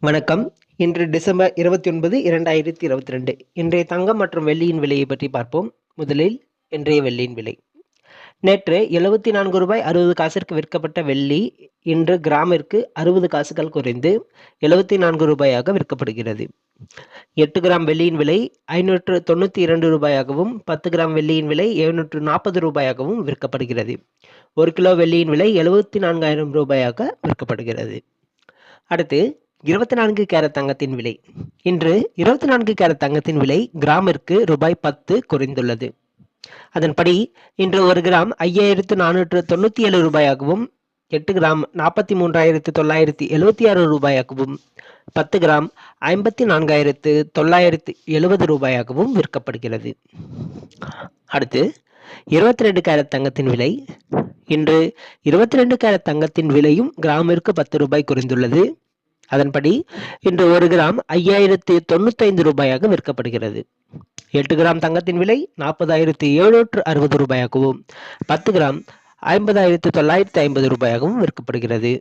வணக்கம். இன்று டிசம்பர் இருபத்தி ஒன்பது இரண்டாயிரத்தி இருபத்தி ரெண்டு. இன்றைய தங்கம் மற்றும் வெள்ளியின் விலையை பற்றி பார்ப்போம். முதலில் இன்றைய வெள்ளியின் விலை. நேற்று எழுபத்தி நான்கு ரூபாய் அறுபது காசிற்கு விற்கப்பட்ட வெள்ளி இன்று கிராமிற்கு அறுபது காசுகள் குறைந்து எழுபத்தி நான்கு ரூபாயாக விற்கப்படுகிறது. எட்டு கிராம் வெள்ளியின் விலை ஐநூற்று தொண்ணூற்றி இரண்டு ரூபாயாகவும் பத்து கிராம் வெள்ளியின் விலை எழுநூற்று நாற்பது ரூபாயாகவும் விற்கப்படுகிறது. ஒரு கிலோ வெள்ளியின் விலை எழுபத்தி நான்காயிரம் ரூபாயாக விற்கப்படுகிறது. அடுத்து இருபத்தி நான்கு கேரட் தங்கத்தின் விலை. இன்று இருபத்தி நான்கு கேரட் தங்கத்தின் விலை கிராமிற்கு ரூபாய் பத்து குறைந்துள்ளது. அதன்படி இன்று ஒரு கிராம் ஐயாயிரத்து நானூற்று தொண்ணூற்றி ஏழு ரூபாயாகவும் எட்டு கிராம் நாற்பத்தி மூன்றாயிரத்து தொள்ளாயிரத்தி எழுபத்தி ஆறு ரூபாயாகவும் பத்து கிராம் ஐம்பத்தி நான்காயிரத்து தொள்ளாயிரத்து எழுபது ரூபாயாகவும் விற்கப்படுகிறது. அடுத்து இருபத்தி ரெண்டு கேரட் தங்கத்தின் விலை. இன்று இருபத்தி ரெண்டு கேரட் தங்கத்தின் விலையும் கிராமிற்கு பத்து ரூபாய் குறைந்துள்ளது. அதன்படி இன்று ஒரு கிராம் ஐயாயிரத்தி தொண்ணூத்தைந்து ரூபாயாக விற்கப்படுகிறது. எட்டு கிராம் தங்கத்தின் விலை நாற்பதாயிரத்தி எழுநூற்று அறுபது ரூபாயாகவும் பத்து கிராம் ஐம்பதாயிரத்தி தொள்ளாயிரத்தி ஐம்பது ரூபாயாகவும் விற்கப்படுகிறது.